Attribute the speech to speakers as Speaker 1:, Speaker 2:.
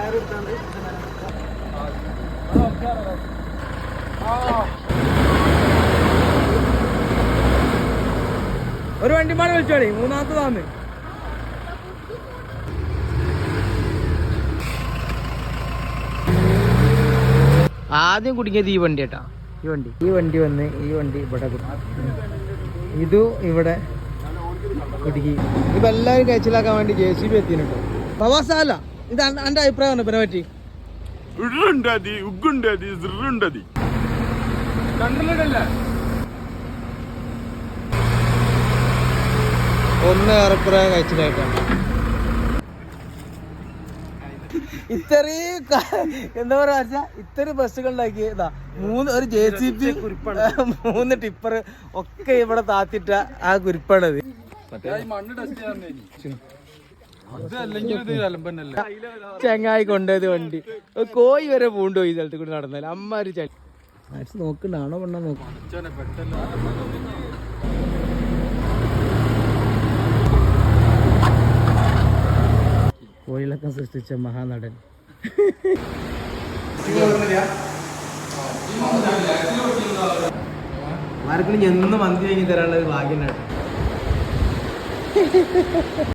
Speaker 1: Tyre എടുത്തോണ്ട് ഒരു വണ്ടിമാട് വിളിച്ചോളി. മൂന്നാമത്തതാന്ന് ആദ്യം കുടുങ്ങിയത് ഈ വണ്ടി കേട്ടാ ഈ വണ്ടി. ഈ വണ്ടി വന്ന് ഈ വണ്ടി ഇവിടെ ഇത് ഇവിടെ കുടുങ്ങി. ഇപ്പൊ എല്ലാരും കഴിച്ചിലാക്കാൻ വേണ്ടി ജെ സി ബി എത്തിയിട്ടോ പ്രവാസാല ഇത് എന്റെ അഭിപ്രായമാണ് ഇവനെ പറ്റി.
Speaker 2: ഉരുണ്ടതി ഉഗ്ഗുണ്ടതി സിറുണ്ടതി.
Speaker 1: ഒന്ന് ഏറെക്കുറെ കഴിച്ചിലായിട്ടാണ് ഇത്രയും എന്താ പറയാ വെച്ചാ ഇത്രയും ബസ്സുകളിലാക്കി ഇതാ മൂന്ന് ഒരു ജെ സി ബി മൂന്ന് ടിപ്പർ ഒക്കെ ഇവിടെ താത്തിട്ട ആ കുരിപ്പാണത്. ചങ്ങായി കൊണ്ടുപോയത് വണ്ടി. കോയി കോഴി വരെ പൂണ്ടോ ഈ സ്ഥലത്ത് കൂടി നടന്നാൽ അമ്മാര് ചളി മനസ്സ് നോക്കണ്ടാണോ പെണ്ണ നോക്കാം. കോഴിലക്കം സൃഷ്ടിച്ച മഹാനടൻ. ആർക്കും എന്നും മന്തി വാങ്ങി തരാനുള്ള ഭാഗ്യം